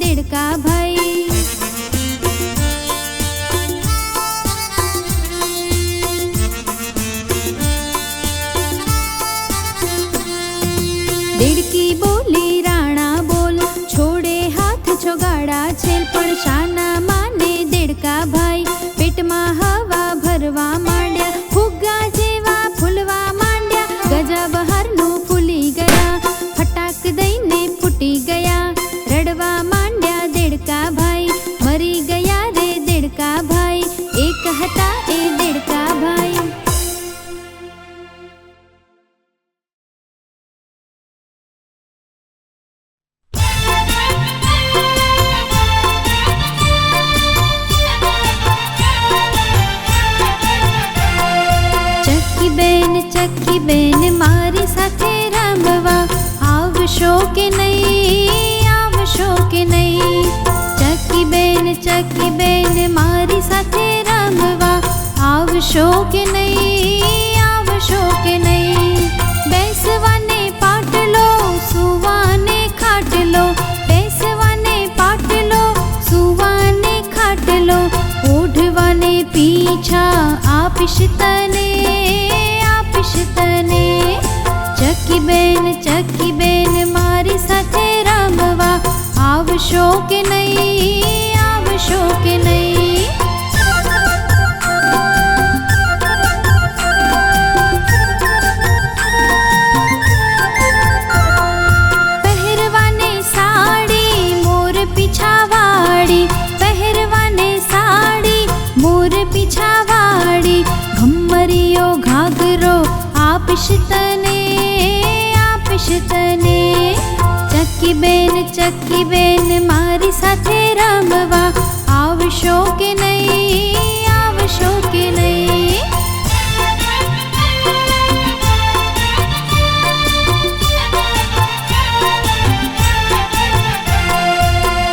દેડકા ભાઈ. દેડકી બોલી, રાણા બોલ, છોડે હાથ છોગાડા છે, પણ શાના માને દેડકા ભાઈ. પેટમાં હવા ભરવામાં ચકી બેન મારી સાથે રમવા આવશો કે નહીં આવશો કે નહીં બેસવાને પાટલો સુવાને ખાટલો બેસવાને પાટલો સુવાને ખાટલો ઓઢવાને પીછા આપીશ તને આપીશ તને ચકી બેન ચકી બેન મારી સાથે રમવા આવશો કે નહીં? આવશો કે નહીં? ચકી બેન ચકી બેન મારી સાથે રમવા. આવશો કે નહીં? આવશો કે નહીં?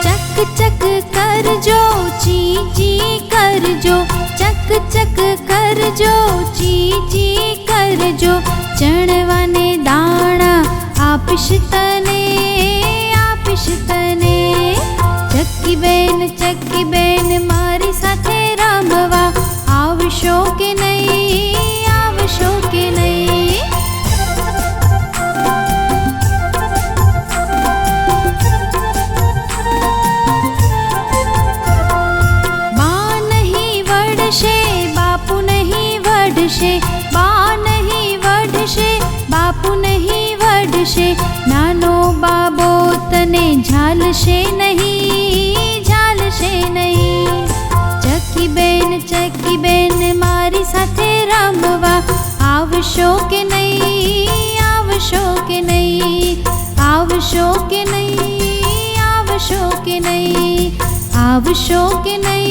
ચક ચક કરજો ચી ચી કરજો. ચક ચક કરજો ચી ચી કરજો. ચણવાને દાણા આપશ તને? ઝાલશે નહીં ઝાલશે નહીં ચકી બેન ચકી બેન મારી સાથે રમવા આવશો કે નહીં આવશો કે નહીં આવશો કે નહીં આવશો કે નહીં આવશો કે નહીં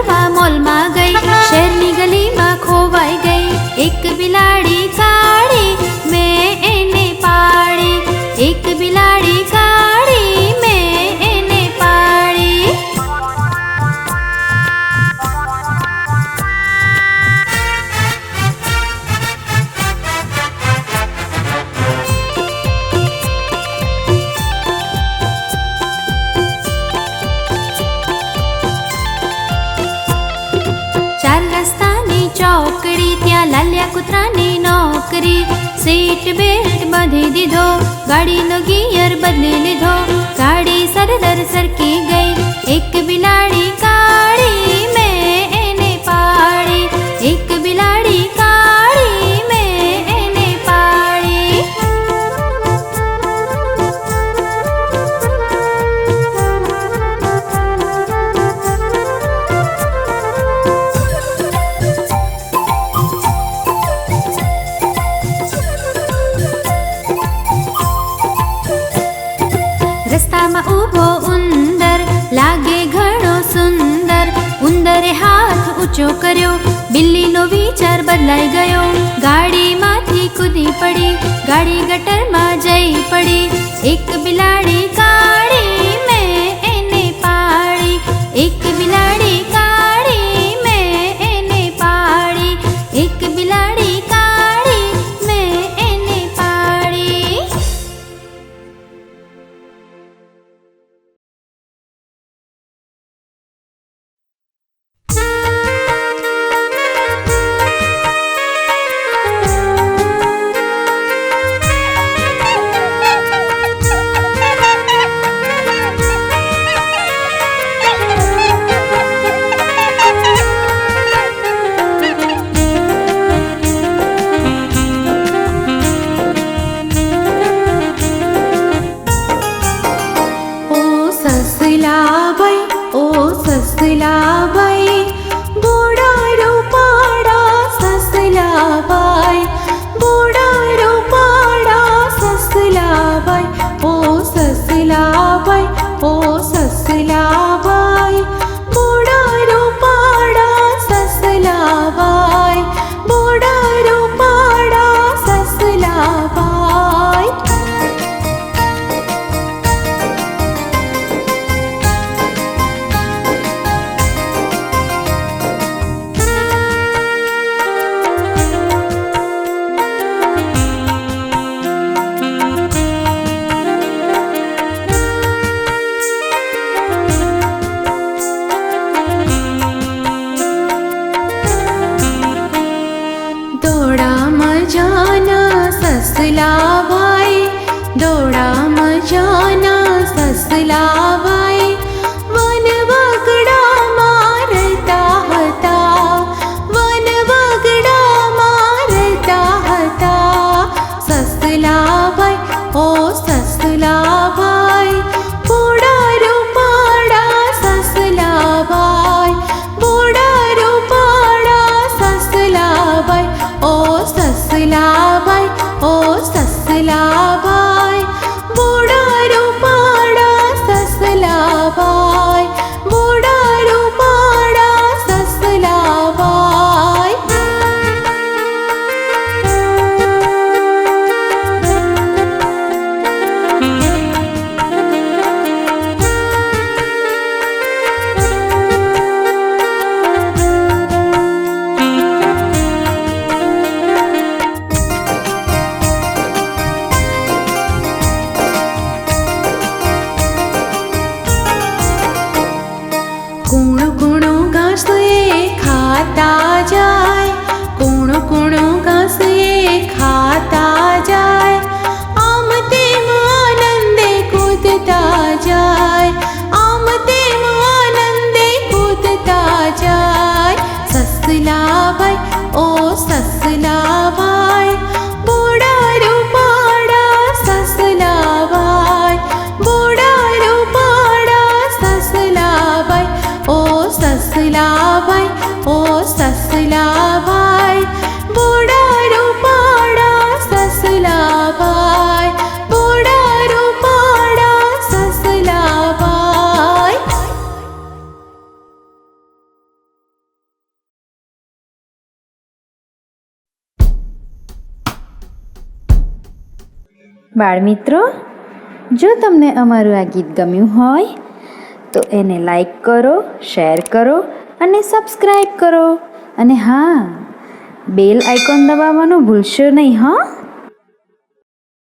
શોપિંગ મોલમાં ગઈ શહેરની ગલીમાં ખોવાઈ ગઈ એક બિલાડી કાળી ત્યાં લાલ્યા કૂતરાની નોકરી. સીટ બેલ્ટ બાંધી દીધો, ગાડીનો ગિયર બદલી લીધો. ગાડી સરદર સરકી ગઈ, એક બિલાડી કાળી ઊંચો કર્યો. બિલ્લીનો વિચાર બદલાઈ ગયો. ગાડીમાંથી કૂદી પડી. ગાડી ગટરમાં જઈ પડી. એક બિલાડી કાળી जाना ससला ઓ સસલાભાઈ બોડા રૂપાડા સસલાભાઈ બોડા રૂપાડા સસલાભાઈ બાળમિત્રો, જો તમને અમારું આ ગીત ગમ્યું હોય, તો એને લાઈક કરો, શેર કરો અને સબસ્ક્રાઈબ કરો. અને હા બેલ આઇકોન દબાવવાનું ભૂલશો નહીં હા.